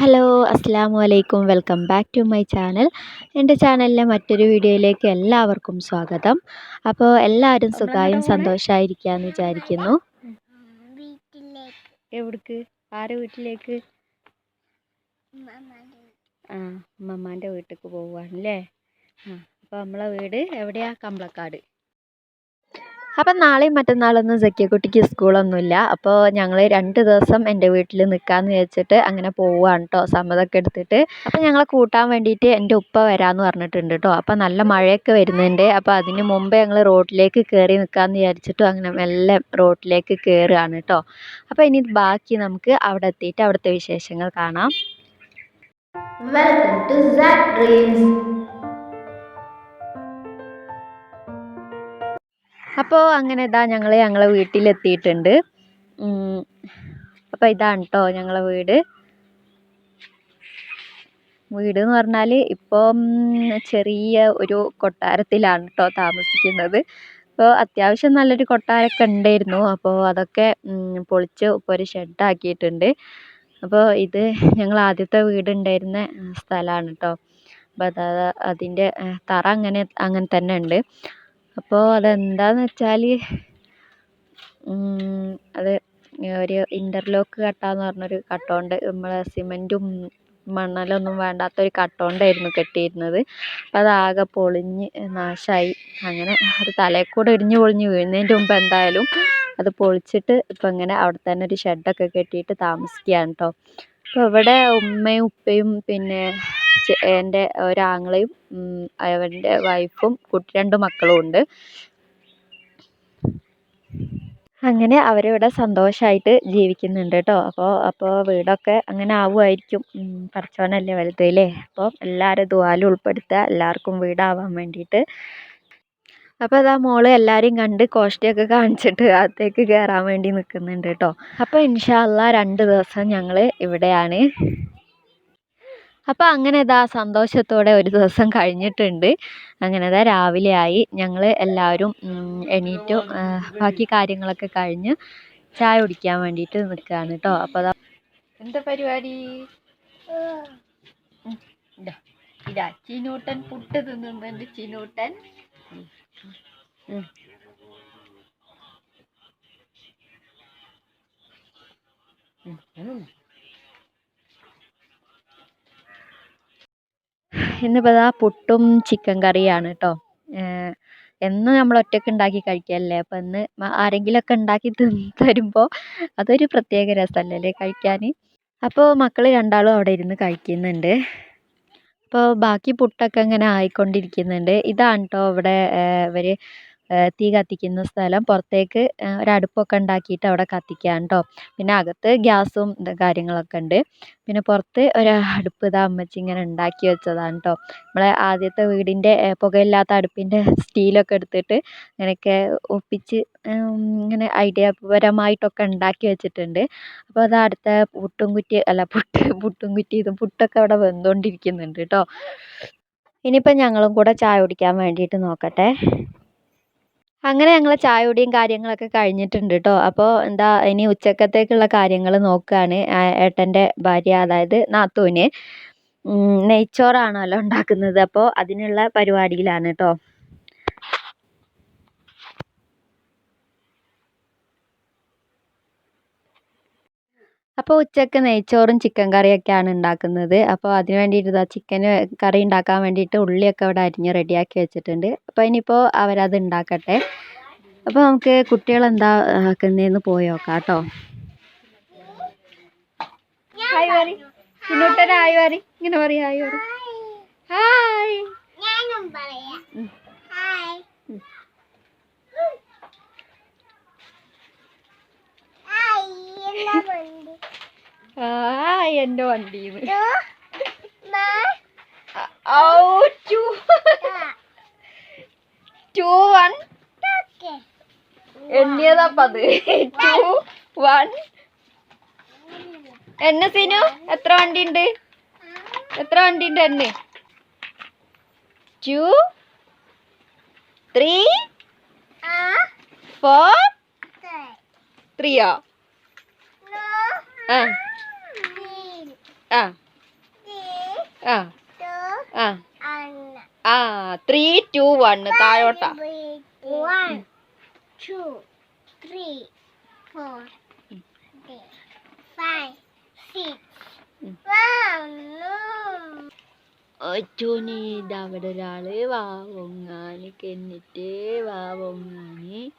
Hello അസ്സാം വലൈക്കും welcome back to my channel എന്റെ ചാനലിലെ മറ്റൊരു വീഡിയോയിലേക്ക് എല്ലാവർക്കും സ്വാഗതം. അപ്പോൾ എല്ലാവരും സുഖമായും സന്തോഷമായിരിക്കാമെന്ന് വിചാരിക്കുന്നു. എവിടേക്ക്? ആരെ വീട്ടിലേക്ക്? ആ അമ്മമ്മാന്റെ വീട്ടിലേക്ക് പോവുകയാണല്ലേ ആ അപ്പോൾ നമ്മളെ വീട് എവിടെയാ? കമ്പളക്കാട്. അപ്പം നാളെയും മറ്റന്നാളൊന്നും സഖ്യക്കുട്ടിക്ക് സ്കൂളൊന്നുമില്ല. അപ്പോൾ ഞങ്ങൾ രണ്ട് ദിവസം എന്റെ വീട്ടിൽ നിൽക്കാമെന്ന് വിചാരിച്ചിട്ട് അങ്ങനെ പോവുകയാണ് കേട്ടോ സമ്മതമൊക്കെ എടുത്തിട്ട്. അപ്പം ഞങ്ങളെ കൂട്ടാൻ വേണ്ടിയിട്ട് എന്റെ ഉപ്പ വരാമെന്ന് പറഞ്ഞിട്ടുണ്ട് കേട്ടോ അപ്പം നല്ല മഴയൊക്കെ വരുന്നുണ്ട്. അപ്പോൾ അതിന് മുമ്പേ ഞങ്ങൾ റോഡിലേക്ക് കയറി നിൽക്കാമെന്ന് വിചാരിച്ചിട്ടും അങ്ങനെ മെല്ലെ റോഡിലേക്ക് കയറുകയാണ് കേട്ടോ അപ്പോൾ ഇനി ബാക്കി നമുക്ക് അവിടെ എത്തിയിട്ട് അവിടുത്തെ വിശേഷങ്ങൾ കാണാം. വെൽക്കം ടു ഡ്രീംസ് അപ്പോൾ അങ്ങനെ ഇതാ ഞങ്ങൾ ഞങ്ങളെ വീട്ടിലെത്തിയിട്ടുണ്ട്. അപ്പോൾ ഇതാണ് കേട്ടോ ഞങ്ങളെ വീട്. വീട് എന്ന് പറഞ്ഞാൽ ഇപ്പം ചെറിയ ഒരു കൊട്ടാരത്തിലാണ് കേട്ടോ താമസിക്കുന്നത്. അപ്പോൾ അത്യാവശ്യം നല്ലൊരു കൊട്ടാരമൊക്കെ ഉണ്ടായിരുന്നു അപ്പോൾ അതൊക്കെ പൊളിച്ച് ഇപ്പോൾ ഒരു ഷെഡാക്കിയിട്ടുണ്ട് അപ്പോൾ ഇത് ഞങ്ങൾ ആദ്യത്തെ വീടുണ്ടായിരുന്ന സ്ഥലമാണ് കേട്ടോ അപ്പോൾ അത് അതിന്റെ തറ അങ്ങനെ അങ്ങനെ തന്നെ ഉണ്ട് അപ്പോൾ അതെന്താന്ന് വെച്ചാൽ അത് ഒരു ഇന്റർലോക്ക് കട്ടാന്ന് പറഞ്ഞൊരു കട്ട കൊണ്ട് നമ്മളെ സിമന്റും മണലൊന്നും വേണ്ടാത്തൊരു കട്ട കൊണ്ടായിരുന്നു കെട്ടിയിരുന്നത്. അപ്പോൾ അതാകെ പൊളിഞ്ഞ് നാശമായി അങ്ങനെ അത് തലയിൽ കൂടെ ഇടിഞ്ഞ് പൊളിഞ്ഞ് വീഴുന്നതിന്റെ മുമ്പ് എന്തായാലും അത് പൊളിച്ചിട്ട് ഇപ്പം ഇങ്ങനെ അവിടെ തന്നെ ഒരു ഷെഡൊക്കെ കെട്ടിയിട്ട് താമസിക്കുകയാണ് കേട്ടോ അപ്പോൾ ഇവിടെ ഉമ്മയും ഉപ്പയും പിന്നെ എന്റെ ഒരാങ്ങളയും അവന്റെ വൈഫും കുട്ടി രണ്ട് മക്കളും ഉണ്ട്. അങ്ങനെ അവരിവിടെ സന്തോഷമായിട്ട് ജീവിക്കുന്നുണ്ട് കേട്ടോ അപ്പോൾ അപ്പോൾ വീടൊക്കെ അങ്ങനെ ആവുമായിരിക്കും പടച്ചോനല്ലേ വലുത് അല്ലേ അപ്പോൾ എല്ലാവരും ദുആയിൽ ഉൾപ്പെടുത്തുക എല്ലാവർക്കും വീടാവാൻ വേണ്ടിയിട്ട്. അപ്പോൾ അതാ മോൾ എല്ലാവരെയും കണ്ട് കോഷ്ടിയൊക്കെ കാണിച്ചിട്ട് അകത്തേക്ക് കയറാൻ വേണ്ടി നിൽക്കുന്നുണ്ട് കേട്ടോ അപ്പോൾ ഇൻഷാ അള്ളാ രണ്ട് ദിവസം ഞങ്ങൾ ഇവിടെയാണ്. അപ്പോൾ അങ്ങനെ ഇതാ സന്തോഷത്തോടെ ഒരു ദിവസം കഴിഞ്ഞിട്ടുണ്ട്. അങ്ങനെ ഇതാ രാവിലെ ആയി. ഞങ്ങൾ എല്ലാവരും എണീറ്റു ബാക്കി കാര്യങ്ങളൊക്കെ കഴിഞ്ഞ് ചായ കുടിക്കാൻ വേണ്ടിയിട്ട് നിൽക്കുകയാണ് കേട്ടോ അപ്പോൾ അതാ എന്താ പരിപാടി? ഇതാ. ചിനൂട്ടൻ പുട്ട് തിന്നുന്നുണ്ട് ചിനൂട്ടൻ. ഉം. ഇന്നിപ്പോൾ ഇതാ പുട്ടും ചിക്കൻ കറിയാണ് കേട്ടോ എന്നും നമ്മൾ ഒറ്റയ്ക്ക് ഉണ്ടാക്കി കഴിക്കലല്ലേ അപ്പം ഇന്ന് ആരെങ്കിലുമൊക്കെ ഉണ്ടാക്കി തരുമ്പോൾ അതൊരു പ്രത്യേക രസമല്ലേ കഴിക്കാൻ അപ്പോൾ മക്കൾ രണ്ടാളും അവിടെ ഇരുന്ന് കഴിക്കുന്നുണ്ട്. അപ്പോൾ ബാക്കി പുട്ടൊക്കെ ഇങ്ങനെ ആയിക്കൊണ്ടിരിക്കുന്നുണ്ട്. ഇതാണ് കേട്ടോ ഇവിടെ ഇവർ തീ കത്തിക്കുന്ന സ്ഥലം പുറത്തേക്ക് ഒരടുപ്പൊക്കെ ഉണ്ടാക്കിയിട്ട് അവിടെ കത്തിക്കാം കേട്ടോ പിന്നെ അകത്ത് ഗ്യാസും കാര്യങ്ങളൊക്കെ ഉണ്ട്. പിന്നെ പുറത്ത് ഒരു അടുപ്പ് ഇതാ അമ്മച്ചി ഇങ്ങനെ ഉണ്ടാക്കി വെച്ചതാണ് കേട്ടോ നമ്മളെ ആദ്യത്തെ വീടിന്റെ പുകയില്ലാത്ത അടുപ്പിന്റെ സ്റ്റീലൊക്കെ എടുത്തിട്ട് ഇങ്ങനെയൊക്കെ ഒപ്പിച്ച് ഇങ്ങനെ ഐഡിയപരമായിട്ടൊക്കെ ഉണ്ടാക്കി വെച്ചിട്ടുണ്ട്. അപ്പോൾ അത് അടുത്ത പുട്ടും കുറ്റി അല്ല പുട്ട് പുട്ടും കുറ്റി ഇതും പുട്ടൊക്കെ അവിടെ വെന്തുകൊണ്ടിരിക്കുന്നുണ്ട് കേട്ടോ ഇനിയിപ്പോൾ ഞങ്ങളും കൂടെ ചായ കുടിക്കാൻ വേണ്ടിയിട്ട് നോക്കട്ടെ. അങ്ങനെ ഞങ്ങൾ ചായ കുടിയും കാര്യങ്ങളൊക്കെ കഴിഞ്ഞിട്ടുണ്ട് കേട്ടോ അപ്പോൾ എന്താ ഇനി ഉച്ചക്കത്തേക്കുള്ള കാര്യങ്ങൾ നോക്കുകയാണ് ഏട്ടന്റെ ഭാര്യ അതായത് നാത്തൂന്. നെയ്ച്ചോറാണല്ലോ ഉണ്ടാക്കുന്നത്. അപ്പോൾ അതിനുള്ള പരിപാടിയിലാണ് കേട്ടോ അപ്പോൾ ഉച്ചയ്ക്ക് നെയ്ച്ചോറും ചിക്കൻ കറിയൊക്കെയാണ് ഉണ്ടാക്കുന്നത്. അപ്പോൾ അതിന് വേണ്ടിയിട്ട് ഇതാ ചിക്കൻ കറി ഉണ്ടാക്കാൻ വേണ്ടിയിട്ട് ഉള്ളിയൊക്കെ ഇവിടെ അരിഞ്ഞ് റെഡിയാക്കി വെച്ചിട്ടുണ്ട്. അപ്പോൾ ഇനിയിപ്പോൾ അവരത് ഉണ്ടാക്കട്ടെ. അപ്പോൾ നമുക്ക് കുട്ടികൾ എന്താ ആക്കുന്നതെന്ന് പോയി നോക്കാം കേട്ടോ. വരി വരി ഇങ്ങനെ പറയും വരി ഹായ് എന്താ വണ്ടി ഹായ് എന്റെ വണ്ടിന്ന്. ടു മാ. ഔ ടു. Two one. ടോക്കെ എണ്ണിയതാപ്പത് ടു വൺ. എണ്ണ സീനു എത്ര വണ്ടി ഉണ്ട് എത്ര വണ്ടി ഉണ്ട് എണ്ണ ടു ത്രീ ഫോർ ത്രീയോ? ആ. ആ. ആ. ആ. ആ. ത്രീ ടു വൺ താഴോട്ടാ. ഇതവിടെ ഒരാൾ വാവൊങ്ങാന് കെന്നിട്ട് വാവൊങ്ങാന്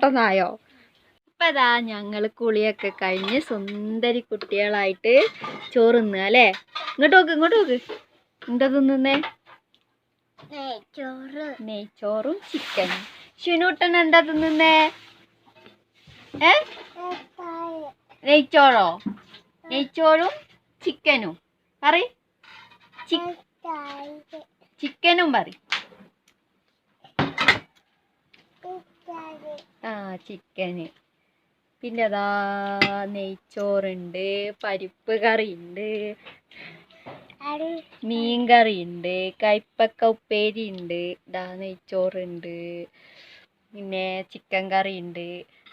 ഇത്ര പെട്ടെന്നായോ? ഇപ്പൊ അതാ ഞങ്ങൾ കുളിയൊക്കെ കഴിഞ്ഞ് സുന്ദരി കുട്ടികളായിട്ട് ചോറ് തിന്നുക അല്ലേ? ഇങ്ങോട്ട് നോക്ക് ഇങ്ങോട്ട് നോക്ക്. എന്താ തിന്നുന്നേ? നെയ്ച്ചോറ്. നെയ്ച്ചോറും ചിക്കനും ഷിനൂട്ടൻ എന്താ തിന്നുന്നേ? ഏ? നെയ്ച്ചോറോ? നെയ്ച്ചോറും ചിക്കനും പറ ചിക്കനും പറ ആ ചിക്കന് പിന്നെ അതാ നെയ്ച്ചോറുണ്ട് പരിപ്പ് കറി ഉണ്ട് മീൻ ഉണ്ട് കൈപ്പക്ക ഉപ്പേരി ഉണ്ട് ഇതാ നെയ്ച്ചോറുണ്ട് പിന്നെ ചിക്കൻ കറി ഉണ്ട്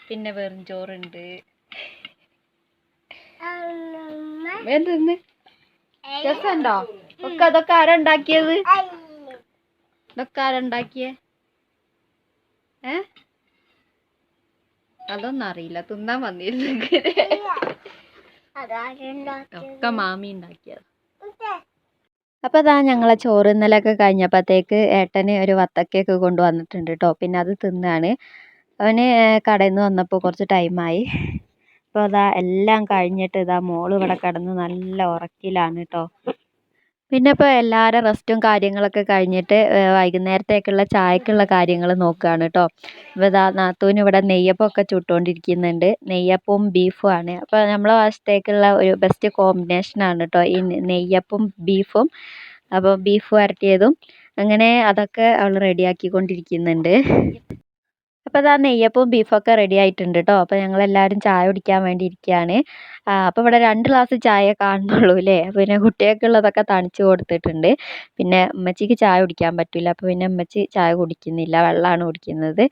പിന്നെ വെറും ചോറുണ്ട്. എന്തെന്ന്? രസമുണ്ടോ? ഒക്കെ അതൊക്കെ ആരാ ഉണ്ടാക്കിയത്? ഇതൊക്കെ ആരാ ഉണ്ടാക്കിയേ? അതൊന്നും അറിയില്ല തിന്നാൻ വന്നിരുന്നെങ്കിൽ ഒക്കെ മാമി ഉണ്ടാക്കിയത്. അപ്പോൾ അതാ ഞങ്ങളെ ചോറ് ഇന്നലൊക്കെ കഴിഞ്ഞപ്പോഴത്തേക്ക് ഏട്ടന് ഒരു വത്തക്കയൊക്കെ കൊണ്ടുവന്നിട്ടുണ്ട് കേട്ടോ പിന്നെ അത് തിന്നാണ്. അവന് കടയിൽ നിന്ന് വന്നപ്പോൾ കുറച്ച് ടൈമായി. അപ്പോൾ അതാ എല്ലാം കഴിഞ്ഞിട്ട് ഇതാ മോൾ ഇവിടെ കിടന്ന് നല്ല ഉറക്കിലാണ് കേട്ടോ പിന്നെ ഇപ്പോൾ എല്ലാവരും റെസ്റ്റും കാര്യങ്ങളൊക്കെ കഴിഞ്ഞിട്ട് വൈകുന്നേരത്തേക്കുള്ള ചായക്കുള്ള കാര്യങ്ങൾ നോക്കുകയാണ് കേട്ടോ ഇപ്പോൾ ഇതാ നാത്തൂന് ഇവിടെ നെയ്യപ്പമൊക്കെ ചുട്ടുകൊണ്ടിരിക്കുന്നുണ്ട് നെയ്യപ്പവും ബീഫും ആണ്. അപ്പോൾ നമ്മളെ വശത്തേക്കുള്ള ഒരു ബെസ്റ്റ് കോമ്പിനേഷനാണ് കേട്ടോ ഈ നെയ്യപ്പും ബീഫും അപ്പോൾ ബീഫ് വരട്ടിയതും അങ്ങനെ അതൊക്കെ അവൾ റെഡിയാക്കിക്കൊണ്ടിരിക്കുന്നുണ്ട് അപ്പോൾ അതാ നെയ്യപ്പവും ബീഫൊക്കെ റെഡി ആയിട്ടുണ്ട് കേട്ടോ അപ്പോൾ ഞങ്ങളെല്ലാവരും ചായ കുടിക്കാൻ വേണ്ടി ഇരിക്കുകയാണ് അപ്പോൾ ഇവിടെ രണ്ട് ഗ്ലാസ് ചായ കാണുന്നുള്ളൂ അല്ലേ അപ്പോൾ പിന്നെ കുട്ടികൾക്കുള്ളതൊക്കെ തണിച്ച് കൊടുത്തിട്ടുണ്ട്. പിന്നെ ഉമ്മച്ചിക്ക് ചായ കുടിക്കാൻ പറ്റില്ല അപ്പോൾ പിന്നെ ഉമ്മച്ചി ചായ കുടിക്കുന്നില്ല. വെള്ളമാണ് കുടിക്കുന്നത്.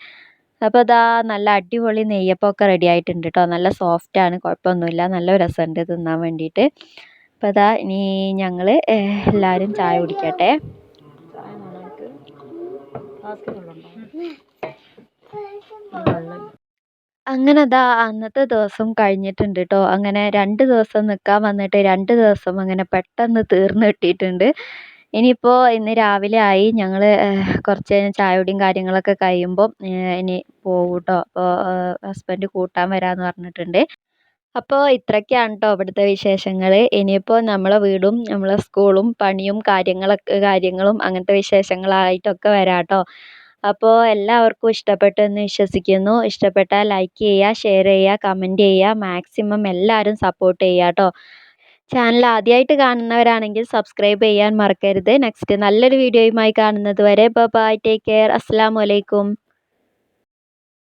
അപ്പോൾ അതാ നല്ല അടിപൊളി നെയ്യപ്പമൊക്കെ റെഡി ആയിട്ടുണ്ട് കേട്ടോ നല്ല സോഫ്റ്റ് ആണ്. കുഴപ്പമൊന്നുമില്ല. നല്ല രസമുണ്ട് തിന്നാൻ വേണ്ടിയിട്ട്. അപ്പോൾ അതാ ഇനി ഞങ്ങൾ എല്ലാവരും ചായ കുടിക്കട്ടെ. അങ്ങനെ അതാ അന്നത്തെ ദിവസം കഴിഞ്ഞിട്ടുണ്ട് കേട്ടോ അങ്ങനെ രണ്ട് ദിവസം നിൽക്കാൻ വന്നിട്ട് രണ്ട് ദിവസം അങ്ങനെ പെട്ടെന്ന് തീർന്നു കിട്ടിയിട്ടുണ്ട്. ഇനിയിപ്പോൾ ഇന്ന് രാവിലെ ആയി. ഞങ്ങൾ കുറച്ച് കഴിഞ്ഞ് കാര്യങ്ങളൊക്കെ കഴിയുമ്പോൾ ഇനി പോകും കേട്ടോ അപ്പോൾ ഹസ്ബൻഡ് കൂട്ടാൻ വരാമെന്ന് പറഞ്ഞിട്ടുണ്ട്. അപ്പോൾ ഇത്രയ്ക്കാണ് കേട്ടോ ഇവിടുത്തെ വിശേഷങ്ങൾ ഇനിയിപ്പോൾ നമ്മളെ വീടും നമ്മളെ സ്കൂളും പണിയും കാര്യങ്ങളൊക്കെ കാര്യങ്ങളും അങ്ങനത്തെ വിശേഷങ്ങളായിട്ടൊക്കെ വരാം കേട്ടോ അപ്പോൾ എല്ലാവർക്കും ഇഷ്ടപ്പെട്ടെന്ന് വിശ്വസിക്കുന്നു. ഇഷ്ടപ്പെട്ടാൽ ലൈക്ക് ചെയ്യുക ഷെയർ ചെയ്യുക കമന്റ് ചെയ്യുക. മാക്സിമം എല്ലാവരും സപ്പോർട്ട് ചെയ്യുക കേട്ടോ ചാനൽ ആദ്യമായിട്ട് കാണുന്നവരാണെങ്കിൽ സബ്സ്ക്രൈബ് ചെയ്യാൻ മറക്കരുത്. നെക്സ്റ്റ് നല്ലൊരു വീഡിയോയുമായി കാണുന്നത് വരെ ബൈ ടേക്ക് കെയർ അസ്സാം വലൈക്കും